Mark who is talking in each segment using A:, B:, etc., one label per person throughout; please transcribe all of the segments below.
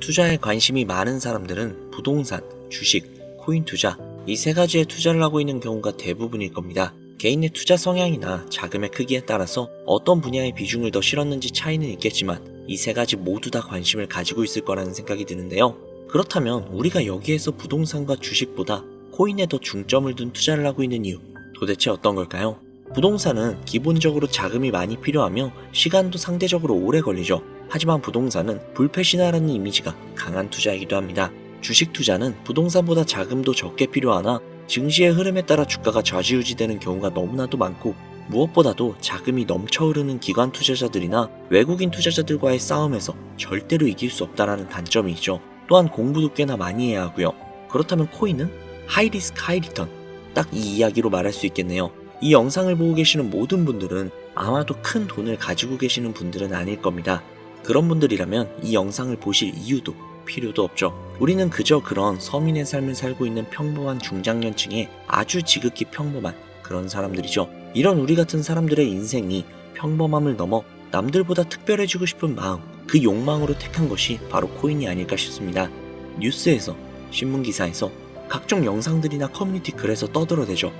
A: 투자에 관심이 많은 사람들은 부동산, 주식, 코인 투자 이 세 가지에 투자를 하고 있는 경우가 대부분일 겁니다. 개인의 투자 성향이나 자금의 크기에 따라서 어떤 분야의 비중을 더 실었는지 차이는 있겠지만 이 세 가지 모두 다 관심을 가지고 있을 거라는 생각이 드는데요. 그렇다면 우리가 여기에서 부동산과 주식보다 코인에 더 중점을 둔 투자를 하고 있는 이유 도대체 어떤 걸까요? 부동산은 기본적으로 자금이 많이 필요하며 시간도 상대적으로 오래 걸리죠. 하지만 부동산은 불패시나라는 이미지가 강한 투자이기도 합니다. 주식 투자는 부동산보다 자금도 적게 필요하나 증시의 흐름에 따라 주가가 좌지우지되는 경우가 너무나도 많고 무엇보다도 자금이 넘쳐 흐르는 기관 투자자들이나 외국인 투자자들과의 싸움에서 절대로 이길 수 없다라는 단점이 있죠. 또한 공부도 꽤나 많이 해야 하고요. 그렇다면 코인은 하이리스크 하이리턴 딱 이 이야기로 말할 수 있겠네요. 이 영상을 보고 계시는 모든 분들은 아마도 큰 돈을 가지고 계시는 분들은 아닐 겁니다. 그런 분들이라면 이 영상을 보실 이유도 필요도 없죠. 우리는 그저 그런 서민의 삶을 살고 있는 평범한 중장년층의 아주 지극히 평범한 그런 사람들이죠. 이런 우리 같은 사람들의 인생이 평범함을 넘어 남들보다 특별해지고 싶은 마음, 그 욕망으로 택한 것이 바로 코인이 아닐까 싶습니다. 뉴스에서, 신문기사에서, 각종 영상들이나 커뮤니티 글에서 떠들어대죠.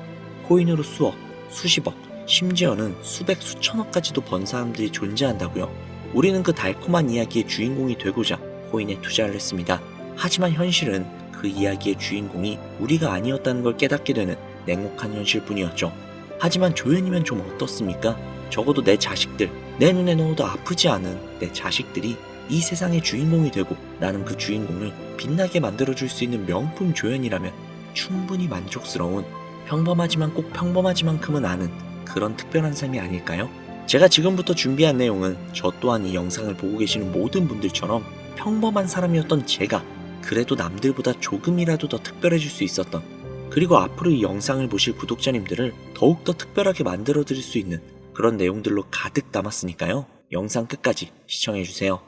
A: 코인으로 수억, 수십억, 심지어는 수백, 수천억까지도 번 사람들이 존재한다고요. 우리는 그 달콤한 이야기의 주인공이 되고자 코인에 투자를 했습니다. 하지만 현실은 그 이야기의 주인공이 우리가 아니었다는 걸 깨닫게 되는 냉혹한 현실뿐이었죠. 하지만 조연이면 좀 어떻습니까? 적어도 내 자식들, 내 눈에 넣어도 아프지 않은 내 자식들이 이 세상의 주인공이 되고 나는 그 주인공을 빛나게 만들어줄 수 있는 명품 조연이라면 충분히 만족스러운 평범하지만 꼭 평범하지만큼은 아는 그런 특별한 삶이 아닐까요? 제가 지금부터 준비한 내용은 저 또한 이 영상을 보고 계시는 모든 분들처럼 평범한 사람이었던 제가 그래도 남들보다 조금이라도 더 특별해질 수 있었던 그리고 앞으로 이 영상을 보실 구독자님들을 더욱더 특별하게 만들어 드릴 수 있는 그런 내용들로 가득 담았으니까요. 영상 끝까지 시청해 주세요.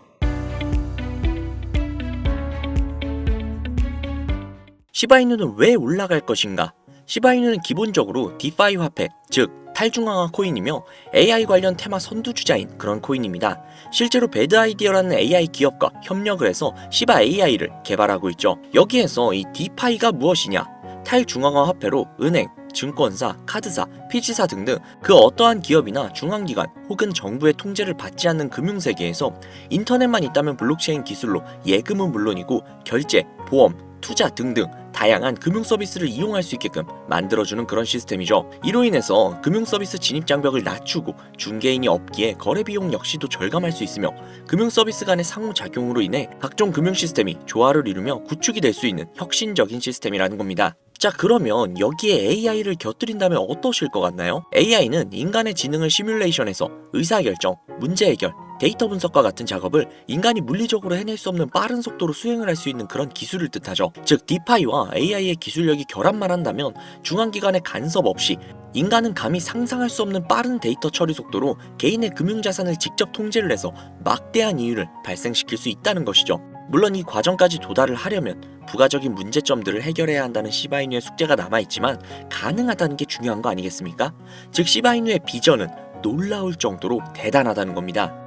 A: 시바이누는 왜 올라갈 것인가? 시바이누는 기본적으로 디파이 화폐, 즉 탈중앙화 코인이며 AI 관련 테마 선두주자인 그런 코인입니다. 실제로 배드 아이디어라는 AI 기업과 협력을 해서 시바 AI를 개발하고 있죠. 여기에서 이 디파이가 무엇이냐? 탈중앙화 화폐로 은행, 증권사, 카드사, 피지사 등등 그 어떠한 기업이나 중앙기관 혹은 정부의 통제를 받지 않는 금융세계에서 인터넷만 있다면 블록체인 기술로 예금은 물론이고 결제, 보험, 투자 등등 다양한 금융 서비스를 이용할 수 있게끔 만들어주는 그런 시스템이죠. 이로 인해서 금융 서비스 진입 장벽을 낮추고 중개인이 없기에 거래 비용 역시도 절감할 수 있으며 금융 서비스 간의 상호작용으로 인해 각종 금융 시스템이 조화를 이루며 구축이 될 수 있는 혁신적인 시스템이라는 겁니다. 자 그러면 여기에 AI를 곁들인다면 어떠실 것 같나요? AI는 인간의 지능을 시뮬레이션해서 의사결정, 문제 해결, 데이터 분석과 같은 작업을 인간이 물리적으로 해낼 수 없는 빠른 속도로 수행을 할 수 있는 그런 기술을 뜻하죠. 즉 디파이와 AI의 기술력이 결합만 한다면 중앙기관의 간섭 없이 인간은 감히 상상할 수 없는 빠른 데이터 처리 속도로 개인의 금융자산을 직접 통제를 해서 막대한 이윤을 발생시킬 수 있다는 것이죠. 물론 이 과정까지 도달을 하려면 부가적인 문제점들을 해결해야 한다는 시바이누의 숙제가 남아있지만 가능하다는 게 중요한 거 아니겠습니까? 즉 시바이누의 비전은 놀라울 정도로 대단하다는 겁니다.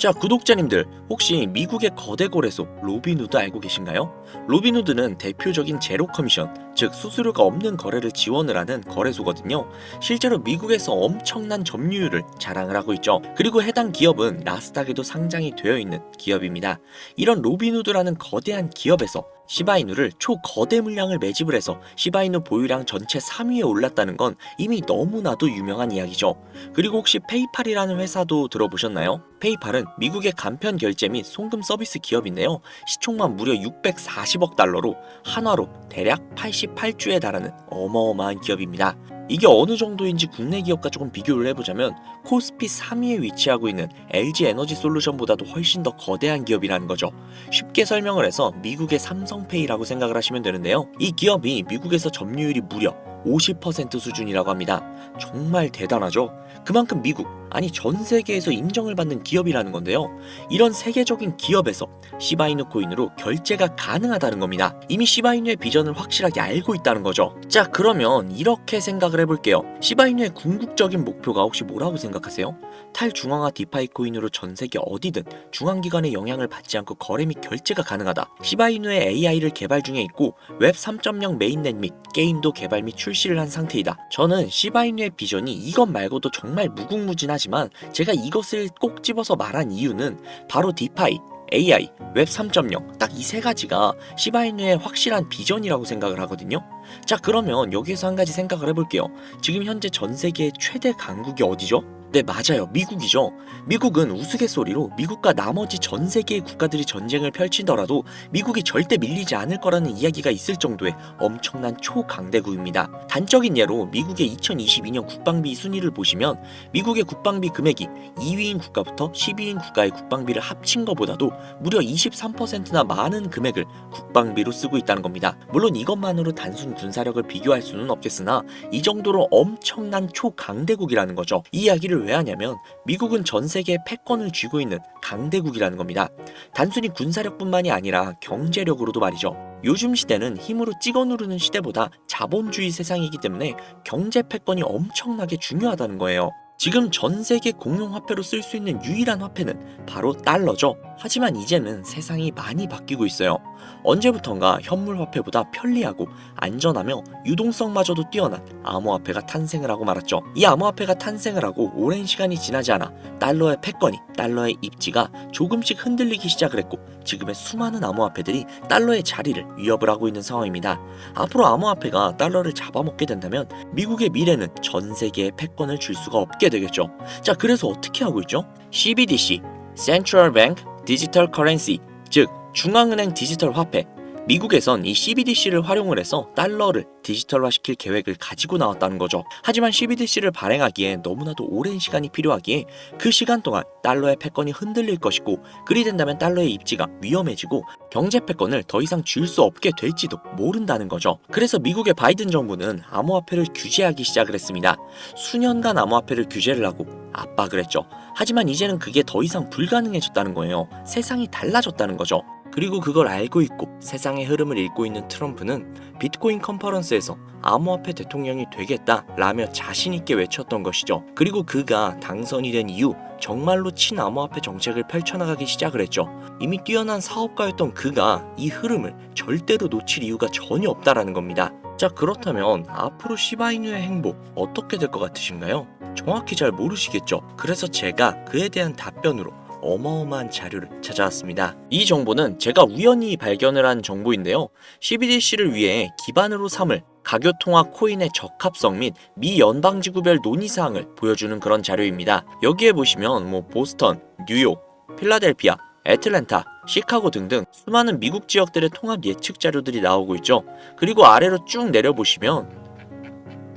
A: 자 구독자님들 혹시 미국의 거대 거래소 로빈후드 알고 계신가요? 로빈후드는 대표적인 제로 커미션 즉 수수료가 없는 거래를 지원을 하는 거래소거든요. 실제로 미국에서 엄청난 점유율을 자랑을 하고 있죠. 그리고 해당 기업은 나스닥에도 상장이 되어 있는 기업입니다. 이런 로빈후드라는 거대한 기업에서 시바이누를 초거대 물량을 매집을 해서 시바이누 보유량 전체 3위에 올랐다는 건 이미 너무나도 유명한 이야기죠. 그리고 혹시 페이팔이라는 회사도 들어보셨나요? 페이팔은 미국의 간편 결제 및 송금 서비스 기업인데요. 시총만 무려 640억 달러로 한화로 대략 88주에 달하는 어마어마한 기업입니다. 이게 어느 정도인지 국내 기업과 조금 비교를 해보자면 코스피 3위에 위치하고 있는 LG 에너지 솔루션보다도 훨씬 더 거대한 기업이라는 거죠. 쉽게 설명을 해서 미국의 삼성페이라고 생각을 하시면 되는데요. 이 기업이 미국에서 점유율이 무려 50% 수준이라고 합니다. 정말 대단하죠? 그만큼 미국, 아니 전 세계에서 인정을 받는 기업이라는 건데요. 이런 세계적인 기업에서 시바이누 코인으로 결제가 가능하다는 겁니다. 이미 시바이누의 비전을 확실하게 알고 있다는 거죠. 자, 그러면 이렇게 생각을 해볼게요. 시바이누의 궁극적인 목표가 혹시 뭐라고 생각하세요? 탈중앙화 디파이 코인으로 전 세계 어디든 중앙기관의 영향을 받지 않고 거래 및 결제가 가능하다. 시바이누의 AI를 개발 중에 있고 웹 3.0 메인넷 및 게임도 개발 및 출시를 한 상태이다. 저는 시바이누의 비전이 이것 말고도 정말 무궁무진 하지만 제가 이것을 꼭 집어서 말한 이유는 바로 디파이, AI, 웹 3.0 딱 이 세 가지가 시바이누의 확실한 비전이라고 생각을 하거든요. 자 그러면 여기에서 한 가지 생각을 해볼게요. 지금 현재 전 세계의 최대 강국이 어디죠? 네 맞아요 미국이죠 미국은 우스갯소리로 미국과 나머지 전 세계의 국가들이 전쟁을 펼치더라도 미국이 절대 밀리지 않을 거라는 이야기가 있을 정도의 엄청난 초강대국입니다 단적인 예로 미국의 2022년 국방비 순위를 보시면 미국의 국방비 금액이 2위인 국가부터 10위인 국가의 국방비를 합친 것보다도 무려 23%나 많은 금액을 국방비로 쓰고 있다는 겁니다 물론 이것만으로 단순 군사력을 비교할 수는 없겠으나 이 정도로 엄청난 초강대국이라는 거죠 이 이야기를 왜 하냐면 미국은 전 세계의 패권을 쥐고 있는 강대국이라는 겁니다. 단순히 군사력뿐만이 아니라 경제력으로도 말이죠. 요즘 시대는 힘으로 찍어 누르는 시대보다 자본주의 세상이기 때문에 경제 패권이 엄청나게 중요하다는 거예요. 지금 전 세계 공용 화폐로 쓸 수 있는 유일한 화폐는 바로 달러죠. 하지만 이제는 세상이 많이 바뀌고 있어요. 언제부턴가 현물 화폐보다 편리하고 안전하며 유동성마저도 뛰어난 암호화폐가 탄생을 하고 말았죠. 이 암호화폐가 탄생을 하고 오랜 시간이 지나지 않아 달러의 패권이 달러의 입지가 조금씩 흔들리기 시작을 했고 지금의 수많은 암호화폐들이 달러의 자리를 위협을 하고 있는 상황입니다. 앞으로 암호화폐가 달러를 잡아먹게 된다면 미국의 미래는 전 세계에 패권을 줄 수가 없게 되겠죠. 자, 그래서 어떻게 하고 있죠? CBDC, Central Bank Digital Currency, 즉 중앙은행 디지털 화폐. 미국에선 이 CBDC를 활용을 해서 달러를 디지털화시킬 계획을 가지고 나왔다는 거죠. 하지만 CBDC를 발행하기에 너무나도 오랜 시간이 필요하기에 그 시간 동안 달러의 패권이 흔들릴 것이고 그리 된다면 달러의 입지가 위험해지고 경제 패권을 더 이상 줄 수 없게 될지도 모른다는 거죠. 그래서 미국의 바이든 정부는 암호화폐를 규제하기 시작을 했습니다. 수년간 암호화폐를 규제를 하고 압박을 했죠. 하지만 이제는 그게 더 이상 불가능해졌다는 거예요. 세상이 달라졌다는 거죠. 그리고 그걸 알고 있고 세상의 흐름을 읽고 있는 트럼프는 비트코인 컨퍼런스에서 암호화폐 대통령이 되겠다 라며 자신있게 외쳤던 것이죠. 그리고 그가 당선이 된 이후 정말로 친암호화폐 정책을 펼쳐나가기 시작을 했죠. 이미 뛰어난 사업가였던 그가 이 흐름을 절대로 놓칠 이유가 전혀 없다라는 겁니다. 자 그렇다면 앞으로 시바이누의 행보 어떻게 될 것 같으신가요? 정확히 잘 모르시겠죠? 그래서 제가 그에 대한 답변으로 어마어마한 자료를 찾아왔습니다. 이 정보는 제가 우연히 발견을 한 정보인데요. CBDC를 위해 기반으로 삼을 가교통화 코인의 적합성 및 미 연방지구별 논의사항을 보여주는 그런 자료입니다. 여기에 보시면 뭐 보스턴, 뉴욕, 필라델피아, 애틀랜타, 시카고 등등 수많은 미국 지역들의 통합 예측 자료들이 나오고 있죠. 그리고 아래로 쭉 내려보시면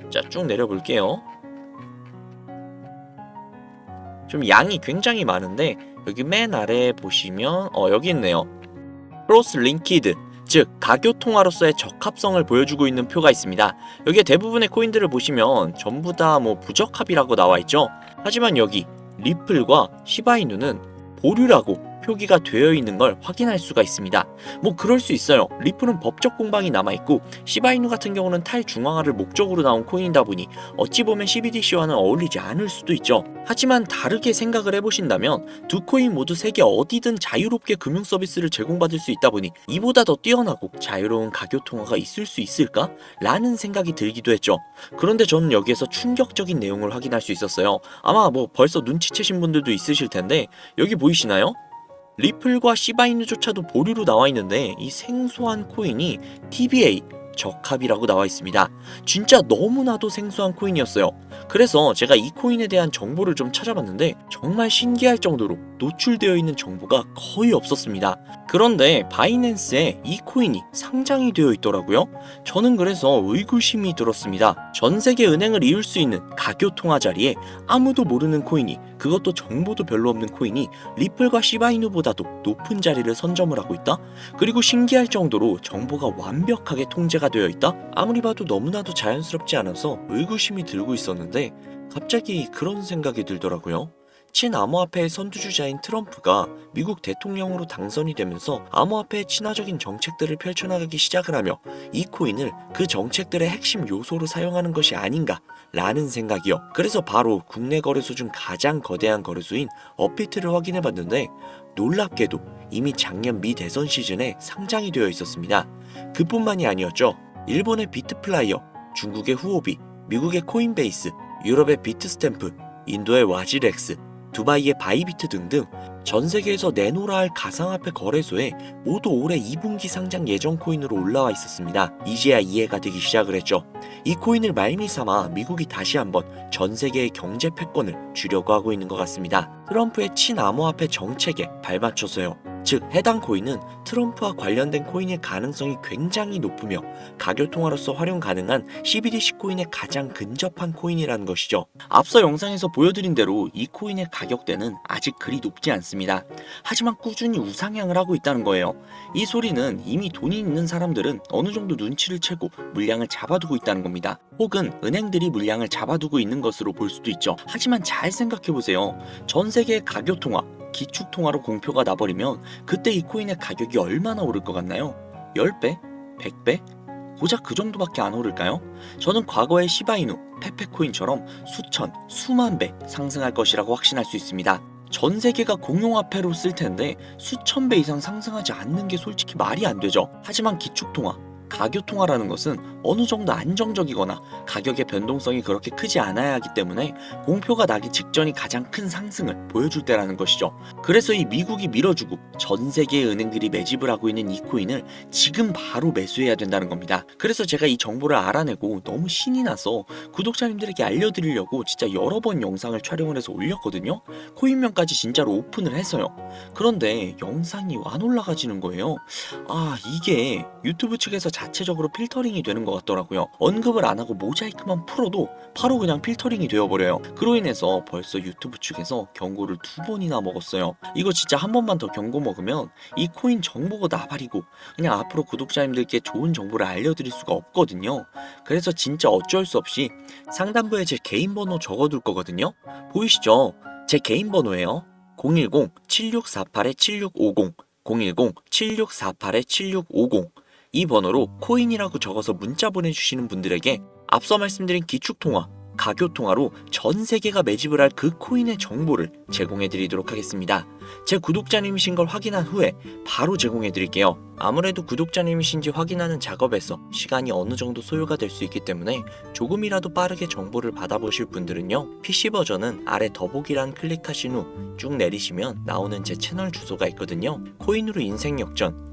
A: 자, 쭉 내려볼게요. 좀 양이 굉장히 많은데 여기 맨 아래에 보시면 어 여기 있네요. 크로스 링키드 즉 가교 통화로서의 적합성을 보여주고 있는 표가 있습니다. 여기에 대부분의 코인들을 보시면 전부 다 뭐 부적합이라고 나와 있죠. 하지만 여기 리플과 시바이누는 보류라고 표기가 되어 있는 걸 확인할 수가 있습니다. 뭐 그럴 수 있어요. 리플은 법적 공방이 남아 있고 시바이누 같은 경우는 탈중앙화를 목적으로 나온 코인이다 보니 어찌 보면 CBDC와는 어울리지 않을 수도 있죠. 하지만 다르게 생각을 해보신다면 두 코인 모두 세계 어디든 자유롭게 금융 서비스를 제공받을 수 있다 보니 이보다 더 뛰어나고 자유로운 가교 통화가 있을 수 있을까? 라는 생각이 들기도 했죠. 그런데 저는 여기에서 충격적인 내용을 확인할 수 있었어요. 아마 뭐 벌써 눈치채신 분들도 있으실 텐데 여기 보이시나요? 리플과 시바이누조차도 보류로 나와 있는데 이 생소한 코인이 TBA 적합이라고 나와 있습니다. 진짜 너무나도 생소한 코인이었어요. 그래서 제가 이 코인에 대한 정보를 좀 찾아봤는데 정말 신기할 정도로 노출되어 있는 정보가 거의 없었습니다. 그런데 바이낸스에 이 코인이 상장이 되어 있더라고요. 저는 그래서 의구심이 들었습니다. 전 세계 은행을 이을 수 있는 가교 통화 자리에 아무도 모르는 코인이 그것도 정보도 별로 없는 코인이 리플과 시바이누보다도 높은 자리를 선점을 하고 있다? 그리고 신기할 정도로 정보가 완벽하게 통제가 되어 있다? 아무리 봐도 너무나도 자연스럽지 않아서 의구심이 들고 있었는데 갑자기 그런 생각이 들더라고요. 친암호화폐의 선두주자인 트럼프가 미국 대통령으로 당선이 되면서 암호화폐의 친화적인 정책들을 펼쳐나가기 시작을 하며 이 코인을 그 정책들의 핵심 요소로 사용하는 것이 아닌가 라는 생각이요. 그래서 바로 국내 거래소 중 가장 거대한 거래소인 업비트를 확인해 봤는데 놀랍게도 이미 작년 미 대선 시즌에 상장이 되어 있었습니다. 그뿐만이 아니었죠. 일본의 비트플라이어, 중국의 후오비, 미국의 코인베이스, 유럽의 비트스탬프, 인도의 와지렉스, 두바이의 바이비트 등등 전 세계에서 내놓으라 할 가상화폐 거래소에 모두 올해 2분기 상장 예정 코인으로 올라와 있었습니다. 이제야 이해가 되기 시작을 했죠. 이 코인을 말미삼아 미국이 다시 한번 전 세계의 경제 패권을 주려고 하고 있는 것 같습니다. 트럼프의 친암호화폐 정책에 발맞춰서요. 즉 해당 코인은 트럼프와 관련된 코인일 가능성이 굉장히 높으며 가교 통화로서 활용 가능한 CBDC 코인에 가장 근접한 코인이라는 것이죠. 앞서 영상에서 보여드린 대로 이 코인의 가격대는 아직 그리 높지 않습니다. 하지만 꾸준히 우상향을 하고 있다는 거예요. 이 소리는 이미 돈이 있는 사람들은 어느 정도 눈치를 채고 물량을 잡아두고 있다는 겁니다. 혹은 은행들이 물량을 잡아두고 있는 것으로 볼 수도 있죠. 하지만 잘 생각해 보세요. 전 세계의 가교 통화, 기축 통화로 공표가 나버리면 그때 이 코인의 가격이 얼마나 오를 것 같나요? 10배? 100배? 고작 그 정도밖에 안 오를까요? 저는 과거의 시바이누, 페페코인처럼 수천, 수만 배 상승할 것이라고 확신할 수 있습니다. 전 세계가 공용화폐로 쓸 텐데 수천 배 이상 상승하지 않는 게 솔직히 말이 안 되죠. 하지만 기축통화, 가교통화라는 것은 어느 정도 안정적이거나 가격의 변동성이 그렇게 크지 않아야 하기 때문에 공표가 나기 직전이 가장 큰 상승을 보여줄 때라는 것이죠. 그래서 이 미국이 밀어주고 전 세계의 은행들이 매집을 하고 있는 이 코인을 지금 바로 매수해야 된다는 겁니다. 그래서 제가 이 정보를 알아내고 너무 신이 나서 구독자님들에게 알려드리려고 진짜 여러 번 영상을 촬영을 해서 올렸거든요. 코인명까지 진짜로 오픈을 해서요. 그런데 영상이 안 올라가지는 거예요. 아 이게 유튜브 측에서 자체적으로 필터링이 되는 것 같더라고요. 언급을 안 하고 모자이크만 풀어도 바로 그냥 필터링이 되어버려요. 그로 인해서 벌써 유튜브 측에서 경고를 두 번이나 먹었어요. 이거 진짜 한 번만 더 경고 먹으면 이 코인 정보가 나발이고 그냥 앞으로 구독자님들께 좋은 정보를 알려드릴 수가 없거든요. 그래서 진짜 어쩔 수 없이 상단부에 제 개인 번호 적어둘 거거든요. 보이시죠? 제 개인 번호예요. 010-7648-7650 010-7648-7650 이 번호로 코인이라고 적어서 문자 보내주시는 분들에게 앞서 말씀드린 기축통화, 가교통화로 전 세계가 매집을 할 그 코인의 정보를 제공해 드리도록 하겠습니다. 제 구독자님이신 걸 확인한 후에 바로 제공해 드릴게요. 아무래도 구독자님이신지 확인하는 작업에서 시간이 어느 정도 소요가 될 수 있기 때문에 조금이라도 빠르게 정보를 받아보실 분들은요. PC 버전은 아래 더보기란 클릭하신 후 쭉 내리시면 나오는 제 채널 주소가 있거든요. 코인으로 인생 역전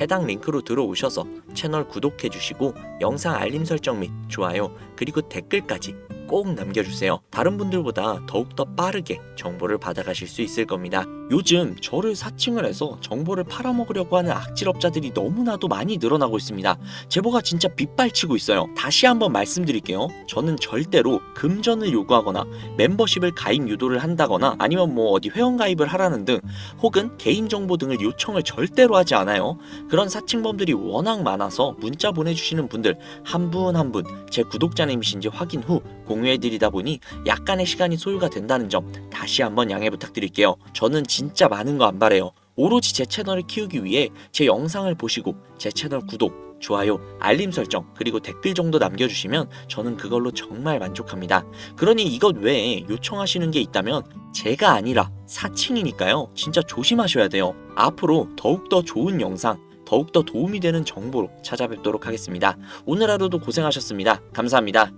A: 해당 링크로 들어오셔서 채널 구독해 주시고 영상 알림 설정 및 좋아요 그리고 댓글까지 꼭 남겨주세요. 다른 분들보다 더욱더 빠르게 정보를 받아가실 수 있을 겁니다. 요즘 저를 사칭을 해서 정보를 팔아먹으려고 하는 악질업자들이 너무나도 많이 늘어나고 있습니다. 제보가 진짜 빗발치고 있어요. 다시 한번 말씀드릴게요. 저는 절대로 금전을 요구하거나 멤버십을 가입 유도를 한다거나 아니면 뭐 어디 회원가입을 하라는 등 혹은 개인정보 등을 요청을 절대로 하지 않아요. 그런 사칭범들이 워낙 많아서 문자 보내주시는 분들 한 분 한 분 제 구독자님이신지 확인 후 공유해드리다 보니 약간의 시간이 소요가 된다는 점 다시 한번 양해 부탁드릴게요. 저는 진짜 많은 거 안 바래요. 오로지 제 채널을 키우기 위해 제 영상을 보시고 제 채널 구독, 좋아요, 알림 설정, 그리고 댓글 정도 남겨주시면 저는 그걸로 정말 만족합니다. 그러니 이것 외에 요청하시는 게 있다면 제가 아니라 사칭이니까요. 진짜 조심하셔야 돼요. 앞으로 더욱더 좋은 영상, 더욱더 도움이 되는 정보로 찾아뵙도록 하겠습니다. 오늘 하루도 고생하셨습니다. 감사합니다.